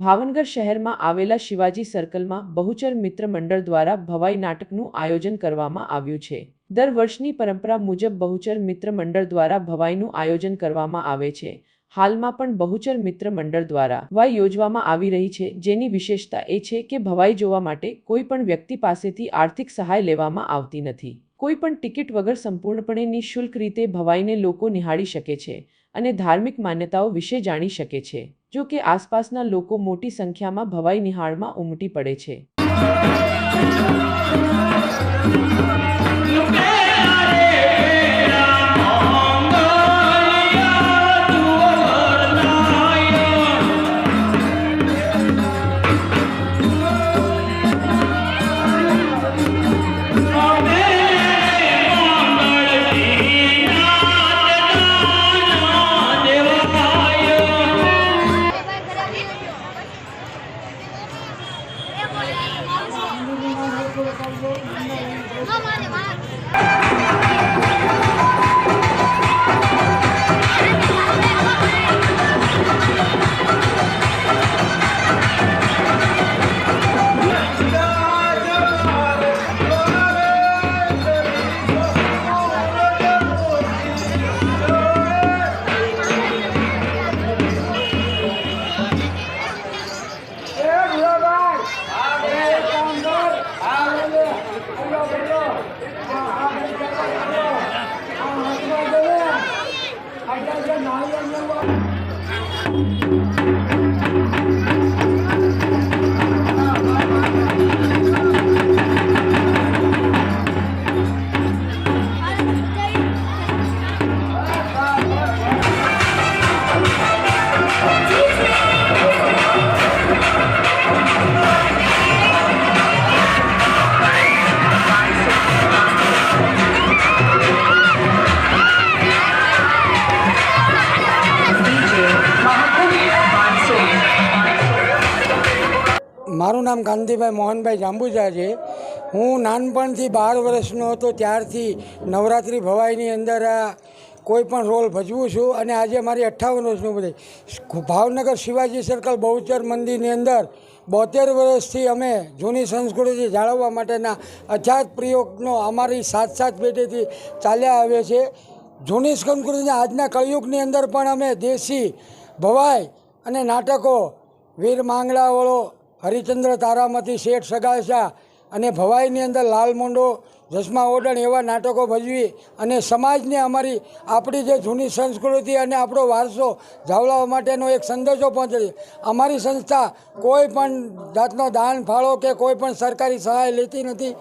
ભાવનગર શહેરમાં આવેલા શિવાજી સર્કલમાં બહુચર મિત્ર મંડળ દ્વારા ભવાઈ નાટકનું આયોજન કરવામાં આવ્યું છે. દર વર્ષની પરંપરા મુજબ બહુચર મિત્ર મંડળ દ્વારા ભવાઈનું આયોજન કરવામાં આવે છે. હાલમાં પણ બહુચર મિત્ર મંડળ દ્વારા વાય યોજવામાં આવી રહી છે. જેની વિશેષતા એ છે કે ભવાઈ જોવા માટે કોઈ પણ વ્યક્તિ પાસેથી આર્થિક સહાય લેવામાં આવતી નથી. કોઈ પણ ટિકિટ વગર સંપૂર્ણપણે નિઃશુલ્ક રીતે ભવાઈને લોકો નિહાળી શકે છે. અને ધાર્મિક માન્યતાઓ વિશે જાણી શકે છે, જો કે આસપાસના લોકો મોટી સંખ્યામાં ભવાઈ નિહાળમાં ઉમટી પડે છે. Música મારું નામ કાંતિભાઈ મોહનભાઈ જાંબુજા છે. હું નાનપણથી બાર વર્ષનો હતો, ત્યારથી નવરાત્રિ ભવાઈની અંદર આ કોઈ પણ રોલ ભજવું છું અને આજે મારી અઠ્ઠાવન વર્ષનું બધે. ભાવનગર શિવાજી સર્કલ બહુચર મંદિરની અંદર બોતેર વર્ષથી અમે જૂની સંસ્કૃતિ જાળવવા માટેના અજાત પ્રયોગનો અમારી સાત સાત પેઢીથી ચાલ્યા આવે છે. જૂની સંસ્કૃતિના આજના કળયુગની અંદર પણ અમે દેશી ભવાઈ અને નાટકો, વીર માંગડાવાળો હરિચંદ્ર તારામતી શેઠ સગાસા અને ભવાઈની અંદર લાલ મોંડો, જસમા ઓડણ એવા નાટકો ભજવી અને સમાજને અમારી, આપણી જે જૂની સંસ્કૃતિ અને આપણો વારસો જાળવવા માટેનો એક સંદેશો પહોંચે અમારી સંસ્થા કોઈ પણ જાતનો દાન ફાળો કે કોઈ પણ સરકારી સહાય લેતી નથી.